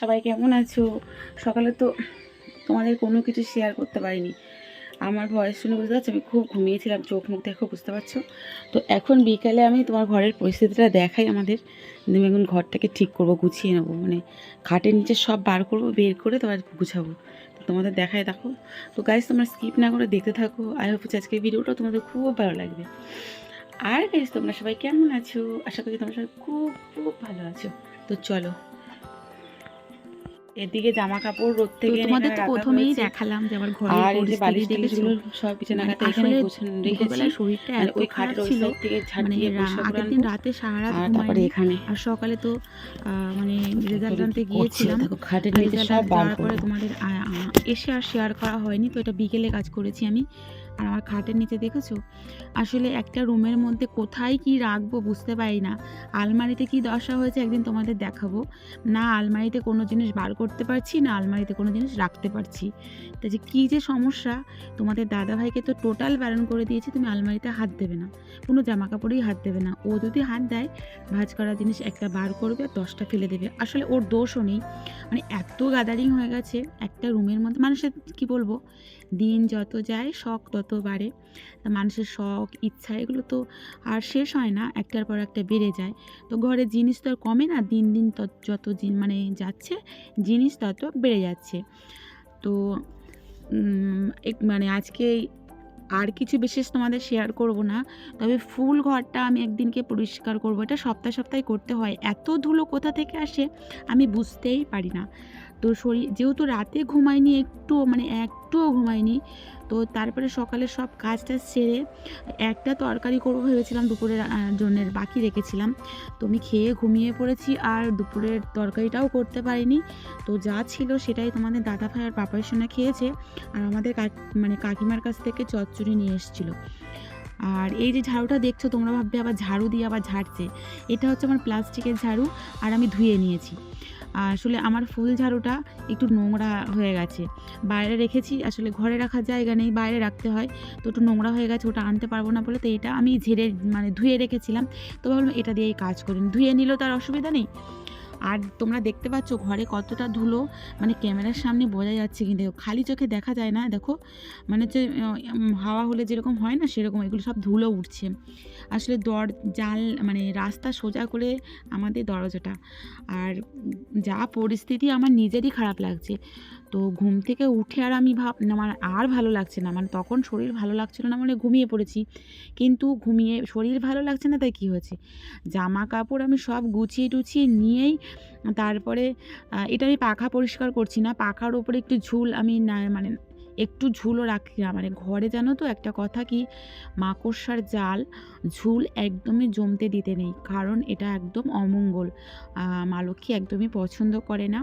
সবাই কেমন আছো? সকালে তো তোমাদের কোনো কিছু শেয়ার করতে পারিনি। আমার ভয়েস শুনে বুঝতে পারছ, আমি খুব ঘুমিয়েছিলাম, চোখ মুখ দেখো, বুঝতে পারছ? তো এখন বিকালে আমি তোমার ঘরের পরিস্থিতিটা দেখাই আমাদের। আমি এখন ঘরটাকে ঠিক করব, গুছিয়ে নেব মানে খাটের নিচে সব বার করব, বের করে তোমার গুছাবো। তো তোমাদের দেখাই দেখো। তো গাইজ তোমরা স্কিপ না করে দেখতে থাকো। আই হোপ আজকের ভিডিওটা তোমাদের খুব ভালো লাগবে। আর গাইজ তোমরা সবাই কেমন আছো? আশা করি তোমরা সবাই খুব খুব ভালো আছো। তো চলো এদিকে জামা কাপড় রোদ থেকে তোমাদের তো প্রথমেই দেখালাম যে আমার ঘরের আর এই যে বালিশ পরিস্থিতি টালিশ দেখেছ? সব বিছানা মানে এখানে রেখেছি। শরীরটা এত খারাপ ছিল থেকে মানে করে আগের দিন রাতে সারা রাত তারপরে এখানে আর সকালে তো আহ, মানে রেজাল্ট আনতে গিয়েছিলাম। দেখো খাটের নিচে সব বার করব। তোমাদের এসে আর শেয়ার করা হয়নি তো এটা বিকেলে কাজ করেছি আমি। আর আমার খাটের নিচে দেখেছ? আসলে একটা রুমের মধ্যে কোথায় কি রাখব বুঝতে পারি না। আলমারিতে কি দশা হয়েছে একদিন তোমাদের দেখাবো। না, আলমারিতে কোনো জিনিস বার করতে পারছি, না আলমারিতে কোনো জিনিস রাখতে পারছি। তা যে কী যে সমস্যা। তোমাদের দাদাভাইকে তো টোটাল বারণ করে দিয়েছি, তুমি আলমারিতে হাত দেবে না। কোনো জামা কাপড়েই হাত দেবে না। ও যদি হাত দেয়, ভাঁজ করা জিনিস একটা বার করবে আর দশটা ফেলে দেবে। আসলে ওর দোষও নেই। মানে এত গাদারিং হয়ে গেছে একটা রুমের মধ্যে। মানুষের কি বলব? দিন যত যায়, শখ তত বাড়ে তা মানুষের শখ, ইচ্ছা, এগুলো তো আর শেষ হয় না, একটার পর একটা বেড়ে যায়। তো ঘরে জিনিস তো আর কমে না, দিন দিন তত যত মানে যাচ্ছে, জিনিস তত বেড়ে যাচ্ছে। তো মানে আজকে আর কিছু বিশেষ তোমাদের শেয়ার করব না, তবে ফুল ঘরটা আমি একদিনকে পরিষ্কার করব। এটা সপ্তাহে সপ্তাহে করতে হয়। এত ধুলো কোথা থেকে আসে আমি বুঝতেই পারি না। তো শরীর, যেহেতু রাতে ঘুমাইনি একটু মানে একটুও ঘুমাইনি তো তারপরে সকালে সব কাজ টাজ সেরে একটা তরকারি করব ভেবেছিলাম দুপুরের জন্যের বাকি রেখেছিলাম। তো আমি খেয়ে ঘুমিয়ে পড়েছি আর দুপুরের তরকারিটাও করতে পারিনি। তো যা ছিল সেটাই তোমাদের দাদা ভাই আর পাপার সঙ্গে খেয়েছে আর আমাদের মানে কাকিমার কাছ থেকে চচ্চড়ি নিয়ে এসেছিল। আর এই যে ঝাড়ুটা দেখছ, তোমরা ভাববে আবার ঝাড়ু দিয়ে আবার ঝাড়ছে। এটা হচ্ছে আমার প্লাস্টিকের ঝাড়ু আর আমি ধুয়ে নিয়েছি। আসলে আমার ফুল ঝাড়ুটা একটু নোংরা হয়ে গেছে। বাইরে রেখেছি, আসলে ঘরে রাখার জায়গা নেই, বাইরে রাখতে হয়। তো একটু নোংরা হয়ে গেছে, ওটা আনতে পারব না বলে তো এটা আমি ঝেড়ে মানে ধুয়ে রেখেছিলাম। তো ভাবলাম এটা দিয়েই কাজ করি। ধুয়ে নিলেও তার অসুবিধা নেই। আর তোমরা দেখতে পাচ্ছ ঘরে কতটা ধুলো মানে ক্যামেরার সামনে বোঝা যাচ্ছে কিন্তু খালি চোখে দেখা যায় না, দেখো মানে হচ্ছে হাওয়া হলে যেরকম হয় না, সেরকম এগুলো সব ধুলো উঠছে। আসলে দর, জাল মানে রাস্তা সোজা করে আমাদের দরজাটা। আর যা পরিস্থিতি আমার নিজেরই খারাপ লাগছে। তো ঘুম থেকে উঠে আর আমি ভাব, আমার আর ভালো লাগছে না মানে তখন শরীর ভালো লাগছিল না মানে ঘুমিয়ে পড়েছি। কিন্তু ঘুমিয়ে, শরীর ভালো লাগছে না তাই কী হয়েছে? জামা কাপড় আমি সব গুছিয়ে টুছিয়ে নিয়েই তারপরে এটা আমি পাখা পরিষ্কার করছি না। পাখার ওপরে একটু ঝুল আমি না মানে একটু ঝুলও রাখি না। মানে ঘরে জানো তো একটা কথা কি, মাকড়সার জাল, ঝুল একদমই জমতে দিতে নেই। কারণ এটা একদম অমঙ্গল। মা লক্ষ্মী একদমই পছন্দ করে না।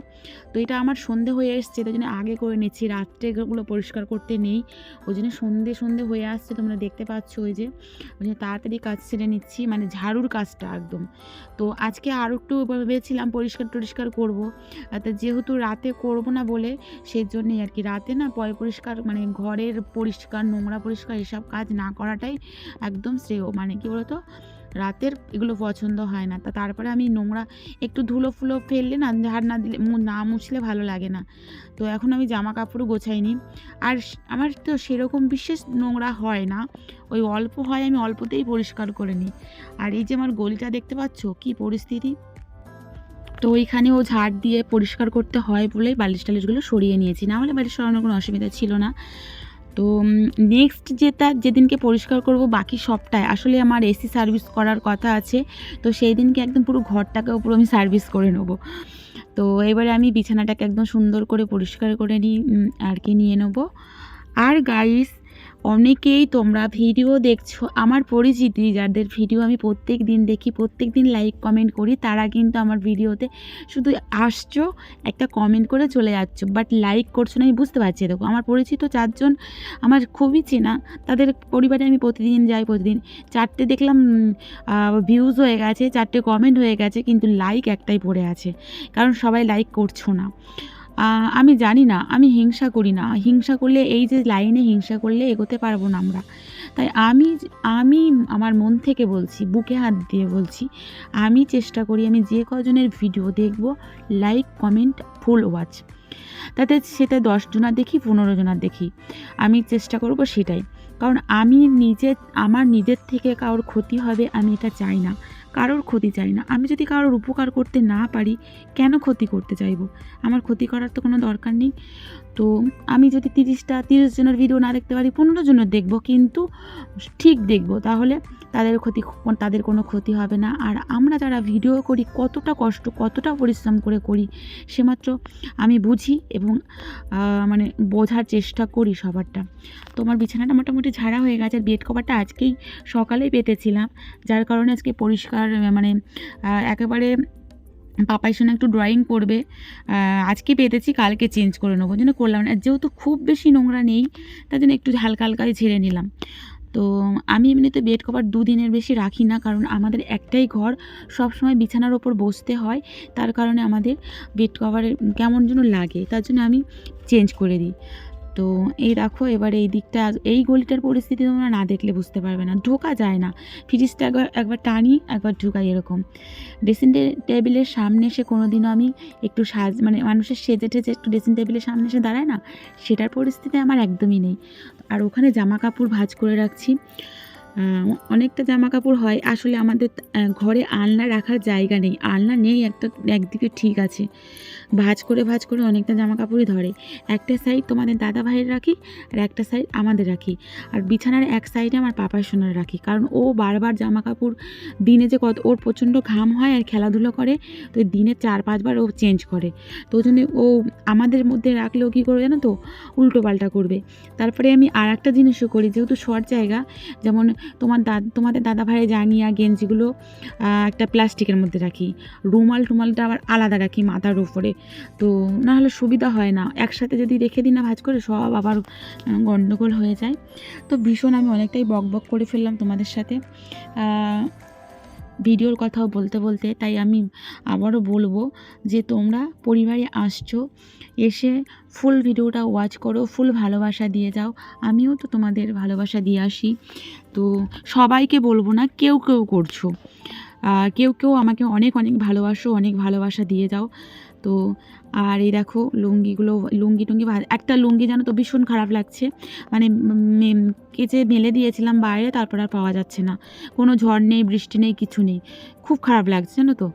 তো এটা আমার সন্ধে হয়ে এসছে তাই জন্য আগে করে নিচ্ছি। রাত্রে এগুলো পরিষ্কার করতে নেই। ওই জন্য সন্ধে সন্ধে হয়ে আসছে, তোমরা দেখতে পাচ্ছ ওই যে। ওই জন্য তাড়াতাড়ি কাজ সেরে নিচ্ছি মানে ঝাড়ুর কাজটা একদম। তো আজকে আরও একটু ভেবেছিলাম পরিষ্কার টরিষ্কার করব। তা যেহেতু রাতে করব না বলে, সেই জন্যই আর কি। রাতে না পরে পরিষ্কার মানে ঘরের পরিষ্কার, নোংরা পরিষ্কার এসব কাজ না করাটাই একদম শ্রেয়। মানে কি বলতো? রাতের এগুলো পছন্দ হয় না। তা তারপরে আমি নোংরা, একটু ধুলো ফুলো ফেললে না, ঝাড় না দিলে না মুছলে ভালো লাগে না। তো এখন আমি জামা কাপড়ও গোছাইনি আর আমার তো সেরকম বিশেষ নোংরা হয় না। ওই অল্প হয়, আমি অল্পতেই পরিষ্কার করে নিই আর এই যে আমার গলিটা দেখতে পাচ্ছ? কি পরিস্থিতি? তো ওইখানেও ঝাড় দিয়ে পরিষ্কার করতে হয় বলে বালিশ টালিশগুলো সরিয়ে নিয়েছি। না হলে বালিশ সরানোর কোনো অসুবিধা ছিল না। তো নেক্সট যেটা, যেদিনকে পরিষ্কার করব বাকি সবটাই। আসলে আমার এসি সার্ভিস করার কথা আছে। তো সেই দিনকে একদম পুরো ঘরটাকেও পুরো আমি সার্ভিস করে নেব। তো এবারে আমি বিছানাটাকে একদম সুন্দর করে পরিষ্কার করে নিই আর কি নিয়ে নেব। আর গাইস অনেকেই তোমরা ভিডিও দেখছ। আমার পরিচিতি, যাদের ভিডিও আমি প্রত্যেক দিন দেখি প্রত্যেক দিন লাইক কমেন্ট করি, তারা কিন্তু আমার ভিডিওতে শুধু আসছো, একটা কমেন্ট করে চলে যাচ্ছ। বাট লাইক করছ না, আমি বুঝতে পারছি দেখো, আমার পরিচিত চারজন আমার খুবই চেনা। তাদের পরিবারে আমি প্রতিদিন যাই, প্রতিদিন চারটে দেখলাম ভিউজ হয়ে গেছে, চারটে কমেন্ট হয়ে গেছে, কিন্তু লাইক একটাই পড়ে আছে। কারণ সবাই লাইক করছ না। আমি জানি না, আমি হিংসা করি না। হিংসা করলে, এই যে লাইনে হিংসা করলে এগোতে পারব না আমরা। তাই আমি আমি আমার মন থেকে বলছি, বুকে হাত দিয়ে বলছি, আমি চেষ্টা করি, আমি যে কজনের ভিডিও দেখব, লাইক, কমেন্ট, ফুল ওয়াচ। তাতে সেটা দশ জনার দেখি, পনেরো জনার দেখি। আমি চেষ্টা করব সেটাই। কারণ আমি নিজে, আমার নিজের থেকে কারোর ক্ষতি হবে, আমি এটা চাই না। কারোর ক্ষতি চাই না। আমি যদি কারোর উপকার করতে না পারি, কেন ক্ষতি করতে চাইব? আমার ক্ষতি করার তো কোনো দরকার নেই। তো আমি যদি তিরিশটা, তিরিশ জনের ভিডিও না দেখতে পারি, পনেরো জনের দেখব, কিন্তু ঠিক দেখব, তাহলে তাদের ক্ষতি, তাদের কোনো ক্ষতি হবে না। আর আমরা যারা ভিডিও করি, কতটা কষ্ট, কতটা পরিশ্রম করে করি সেমাত্র আমি বুঝি এবং মানে বোঝার চেষ্টা করি সবারটা। তোমার বিছানাটা মোটামুটি ঝাড়া হয়ে গেছে, আর বেড কভারটা আজকেই সকালেই পেতেছিলাম, যার কারণে আজকে পরিষ্কার আহ, মানে একেবারে পাপাই শোনা একটু ড্রয়িং করবে। আজকে পেতেছি কালকে চেঞ্জ করে নেব। জন্য করলাম না। যেহেতু খুব বেশি নোংরা নেই তার জন্য একটু হালকা হালকাই ঝেড়ে নিলাম। তো আমি এমনিতে বেড কভার দুদিনের বেশি রাখি না কারণ আমাদের একটাই ঘর সব সময় বিছানার ওপর বসতে হয়। তার কারণে আমাদের বেড কভারে কেমন যেন লাগে তার জন্য আমি চেঞ্জ করে দিই। তো এই দেখো এবার এই দিকটা, এই গলিটার পরিস্থিতি তোমরা না দেখলে বুঝতে পারবে না। ঢোকা যায় না। ফ্রিজটা একবার একবার টানি, একবার ঢুকাই এরকম। ড্রেসিং টেবিলের সামনে এসে কোনো দিনও আমি একটু সাজ মানে মানুষের সেজে ঠেজে একটু ড্রেসিং টেবিলের সামনে এসে দাঁড়ায় না, সেটার পরিস্থিতি আমার একদমই নেই। আর ওখানে জামা কাপড় ভাজ করে রাখছি। অনেকটা জামা কাপড় হয়। আসলে আমাদের ঘরে আলনা রাখার জায়গা নেই। আলনা নেই, একটা, একদিকে ঠিক আছে। ভাঁজ করে ভাজ করে অনেকটা জামা কাপড়ই ধরে। একটা সাইড তোমাদের দাদা ভাইয়ের রাখি আর একটা সাইড আমাদের রাখি। আর বিছানার এক সাইডে আমার পাপার সোনার রাখি। কারণ ও বারবার জামা কাপড় দিনে যে কত, ওর প্রচণ্ড ঘাম হয় আর খেলাধুলো করে, তো দিনে চার, পাঁচবার ও চেঞ্জ করে। তো ওই জন্য ও আমাদের মধ্যে রাখলেও কী করবে জানো তো? উল্টো পাল্টা করবে। তারপরে আমি আর একটা জিনিসও করি, যেহেতু শর্ট জায়গা, যেমন তোমার দাদ তোমাদের দাদা ভাইয়ের জাঙ্গিয়া, গেঞ্জিগুলো একটা প্লাস্টিকের মধ্যে রাখি। রুমাল টুমালটা আবার আলাদা রাখি মাথার উপরে। তো না হলে সুবিধা হয় না। একসাথে যদি রেখে দিই না ভাজ করে সব আবার আহ, গন্ডগোল হয়ে যায়। তো ভীষণ আমি অনেকটাই বক বক করে ফেললাম তোমাদের সাথে। ভিডিওর কথাও বলতে বলতে তাই আমি আবারও বলব যে তোমরা পরিবারে আসছো এসে ফুল ভিডিওটা ওয়াচ করো ফুল ভালোবাসা দিয়ে যাও। আমিও তো তোমাদের ভালোবাসা দিয়ে আসি। তো সবাইকে বলব না কেউ কেউ করছ। কেউ কেউ আমাকে অনেক অনেক ভালোবাসো অনেক ভালোবাসা দিয়ে যাও। তো আর এই দেখো লুঙ্গিগুলো, লুঙ্গি টুঙ্গি একটা লুঙ্গি জানো তো ভীষণ খারাপ লাগছে। মানে কেচে মেলে দিয়েছিলাম বাইরে, তারপর আর পাওয়া যাচ্ছে না। কোনো ঝড় নেই, বৃষ্টি নেই, কিছু নেই। খুব খারাপ লাগছে, জানো তো?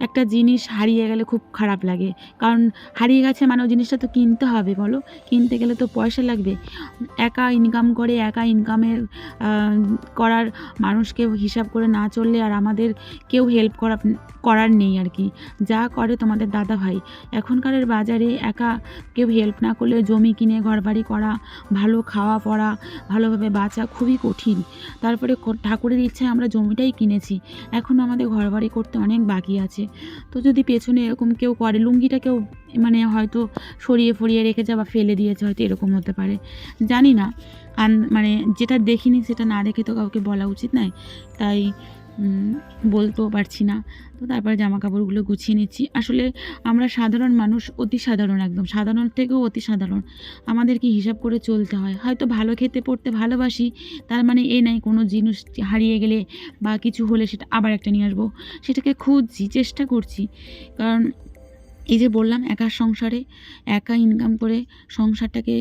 একটা জিনিস হারিয়ে গেলে খুব খারাপ লাগে। কারণ হারিয়ে গেছে মানে ওই জিনিসটা তো কিনতে হবে বলো? কিনতে গেলে তো পয়সা লাগবে। একা ইনকাম করে একা ইনকামের করার মানুষকে হিসাব করে না চললে আর আমাদের কেউ হেল্প করা করার নেই আর কি। যা করে তোমাদের দাদা ভাই। এখনকারের বাজারে একা কেউ হেল্প না করলে জমি কিনে, ঘরবাড়ি করা, ভালো খাওয়া পড়া, ভালোভাবে বাঁচা খুবই কঠিন। তারপরে ঠাকুরের ইচ্ছায় আমরা জমিটাই কিনেছি। এখন আমাদের ঘরবাড়ি করতে অনেক বাকি আছে। তো যদি পেছনে এরকম কেউ করে লুঙ্গিটা কেউ মানে হয়তো সরিয়ে ফরিয়ে রেখেছে বা ফেলে দিয়েছে, হয়তো এরকম হতে পারে। জানি না। আন মানে যেটা দেখিনি সেটা না দেখে তো কাউকে বলা উচিত নয়। তাই বলতেও পারছি না। তো তারপরে জামা কাপড়গুলো গুছিয়ে নিচ্ছি। আসলে আমরা সাধারণ মানুষ অতি সাধারণ একদম, সাধারণ থেকেও অতি সাধারণ। আমাদেরকে হিসাব করে চলতে হয়। হয়তো ভালো খেতে পড়তে ভালোবাসি, তার মানে এ নাই কোনো জিনিস হারিয়ে গেলে বা কিছু হলে সেটা আবার একটা নিয়ে আসব। সেটাকে খুঁজছি, চেষ্টা করছি। কারণ এই যে বললাম একার সংসারে, একা ইনকাম করে সংসারটাকে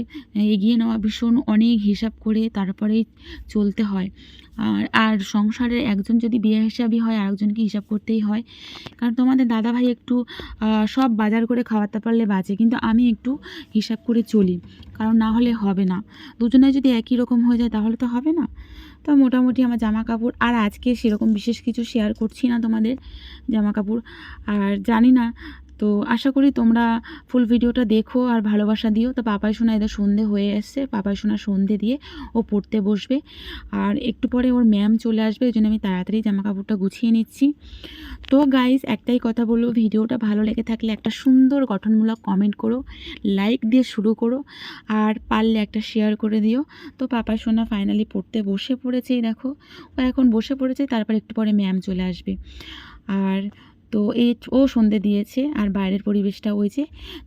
এগিয়ে নেওয়া ভীষণ অনেক হিসাব করে তারপরেই চলতে হয়। আর আর সংসারে একজন যদি বিয়ে হিসাবই হয় আর একজনকে হিসাব করতেই হয়। কারণ তোমাদের দাদা ভাই একটু সব বাজার করে খাওয়াতে পারলে বাঁচে, কিন্তু আমি একটু হিসাব করে চলি। কারণ না হলে হবে না। দুজনে যদি একই রকম হয়ে যায়, তাহলে তো হবে না। তো মোটামুটি আমার জামা কাপড় আর আজকে সেরকম বিশেষ কিছু শেয়ার করছি না তোমাদের জামা কাপড় আর জানি না তো আশা করি তোমরা ফুল ভিডিওটা দেখো আর ভালোবাসা দিও। তো পাপাই শোনা এদের সন্ধে হয়ে এসছে। পাপাই শোনা সন্ধে দিয়ে ও পড়তে বসবে। আর একটু পরে ওর ম্যাম চলে আসবে, ওই জন্য আমি তাড়াতাড়ি জামা কাপড়টা গুছিয়ে নিচ্ছি। তো গাইজ একটাই কথা বলব ভিডিওটা ভালো লেগে থাকলে একটা সুন্দর গঠনমূলক কমেন্ট করো লাইক দিয়ে শুরু করো, আর পারলে একটা শেয়ার করে দিও। তো পাপা সোনা ফাইনালি পড়তে বসে পড়েছেই দেখো। ও এখন বসে পড়েছে, তারপর একটু পরে ম্যাম চলে আসবে। আর তো এই ও সন্ধে দিয়েছে আর বাইরের পরিবেশটা হয়েছে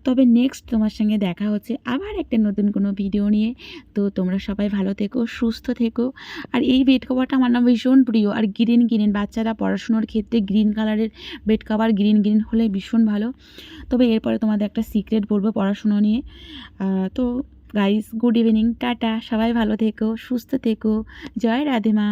তবে নেক্সট তোমার সঙ্গে দেখা হচ্ছে আবার একটা নতুন কোনো ভিডিও নিয়ে। তো তোমরা সবাই ভালো থেকো, সুস্থ থেকো। আর এই বেড কভারটা আমার না ভীষণ প্রিয়। আর গ্রিন গ্রিন বাচ্চারা পড়াশুনোর ক্ষেত্রে গ্রিন কালারের বেড কভার গ্রিন গ্রিন হলে ভীষণ ভালো। তবে এরপরে তোমাদের একটা সিক্রেট বলব পড়াশুনো নিয়ে। তো গাইস গুড ইভিনিং টাটা। সবাই ভালো থেকো, সুস্থ থেকো। জয় রাধে মা।